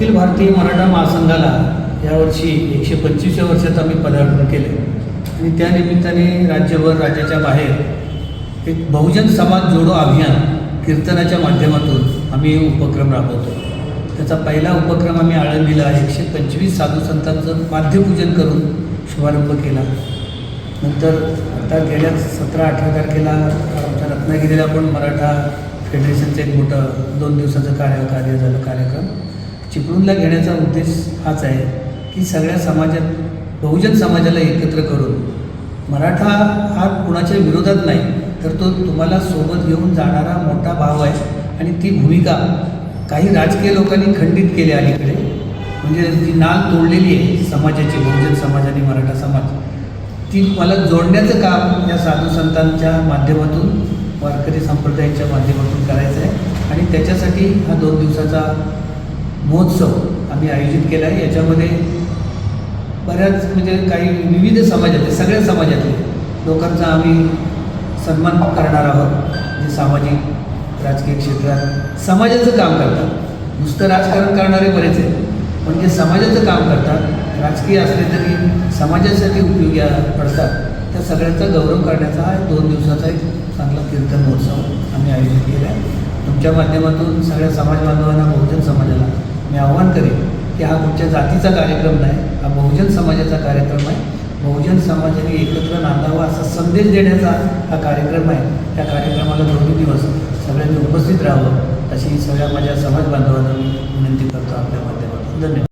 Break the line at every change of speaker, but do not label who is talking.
अखिल भारतीय मराठा महासंघाला यावर्षी एकशे पंचवीसव्या वर्षात आम्ही पदार्पण केले. आणि त्यानिमित्ताने राज्यभर राज्याच्या बाहेर एक बहुजन समाज जोडो अभियान कीर्तनाच्या माध्यमातून आम्ही उपक्रम राबवतो. त्याचा पहिला उपक्रम आम्ही आळंदीला एकशे पंचवीस साधू संतांचं माध्यपूजन करून शुभारंभ केला. नंतर आता गेल्या सतरा अठरा तारखेला आमच्या रत्नागिरीला पण मराठा फेडरेशनचं एक मोठं दोन दिवसाचं कार्य कार्य झालं कार्यक्रम. चिपळूणला घेण्याचा उद्देश हाच आहे की सगळ्या समाजात बहुजन समाजाला एकत्र करून मराठा हा कुणाच्या विरोधात नाही तर तो तुम्हाला सोबत घेऊन जाणारा मोठा भाव आहे आणि ती भूमिका काही राजकीय लोकांनी खंडित केली अलीकडे म्हणजे जी नाल तोडलेली आहे समाजाची बहुजन समाज आणि मराठा समाज ती मला जोडण्याचं काम या साधू संतांच्या माध्यमातून वारकरी संप्रदायाच्या माध्यमातून करायचं आहे. आणि त्याच्यासाठी हा दोन दिवसाचा महोत्सव आम्ही आयोजित केला आहे. याच्यामध्ये बऱ्याच म्हणजे काही विविध समाजातले सगळ्या समाजातले लोकांचा आम्ही सन्मान करणार आहोत. जे सामाजिक राजकीय क्षेत्रात समाजाचं काम करतात. नुसतं राजकारण करणारे बरेच आहेत. पण जे समाजाचं काम करतात राजकीय असले तरी समाजासाठी उपयोगी पडतात. त्या सगळ्यांचा गौरव करण्याचा हा दोन दिवसाचा एक चांगला कीर्तन महोत्सव आम्ही आयोजित केला आहे. तुमच्या माध्यमातून सगळ्या समाज बांधवांना बहुजन समाजाला मी आव्हान करेन की हा कुठच्या जातीचा कार्यक्रम नाही हा बहुजन समाजाचा कार्यक्रम आहे. बहुजन समाजाने एकत्र नांदावा असा संदेश देण्याचा हा कार्यक्रम आहे. त्या कार्यक्रमाला दोन्ही दिवस सगळ्यांनी उपस्थित राहावं अशी सगळ्या माझ्या समाज बांधवांना मी विनंती करतो आपल्या माध्यमातून. धन्यवाद.